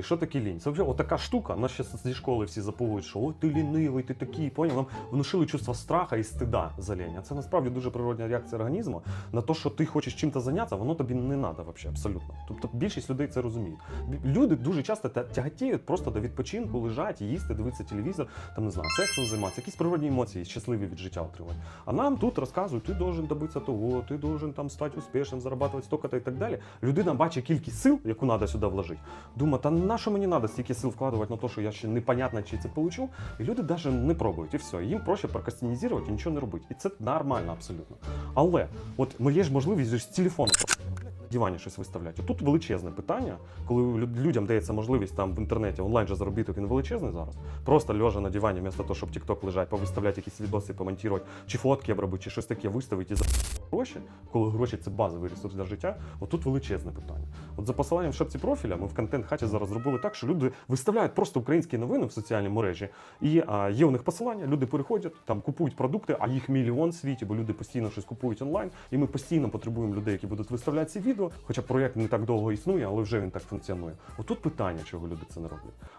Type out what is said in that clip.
взагалі, що таке лінь? Це вже отака штука, нас ще зі школи всі запугують, що ой, ти лінивий, ти такий, поняв? Нам внушили чувство страха і стида за лінь. А це насправді дуже природня реакція організму на те, що ти хочеш чим-то зайнятися, воно тобі не треба взагалі, абсолютно. Тобто більшість людей це розуміють. Люди дуже часто тя- тяготіють просто до відпочинку, лежать, їсти, дивитися телевізор, там не знаю, сексом займатися, якісь природні емоції, щасливі від життя отримати. А нам тут розказують, ти должен добитися того, ти должен там стати успішним, зарабатувати столько-то і так далі. Людина бачить кількість сил, яку треба сюди вложити. Думає, та на що мені треба стільки сил вкладувати на те, що я ще непонятно, чи це получу. І люди навіть не пробують, і все. Їм проще прокрастинізувати і нічого не робити. І це нормально абсолютно. Але от моє ж можливість з телефону дивані щось виставляти. Тут величезне питання, коли людям дається можливість там в інтернеті онлайн же заробіток він величезний зараз. Просто лежа на дивані, вместо того, щоб TikTok лежать, повиставляти якісь відоси, помонтувати, чи фотки обробити, чи щось таке виставити і за гроші, коли гроші це базовий ресурс для життя. Отут величезне питання. От за посиланням в шапці профіля ми в контент хаті зараз зробили так, що люди виставляють просто українські новини в соціальній мережі. І а, є у них посилання, люди переходять, там купують продукти, а їх мільйон в світі, бо люди постійно щось купують онлайн. І ми постійно потребуємо людей, які будуть виставляти ці відео. Хоча проєкт не так довго існує, але вже він так функціонує. Отут питання, чого люди це не роблять.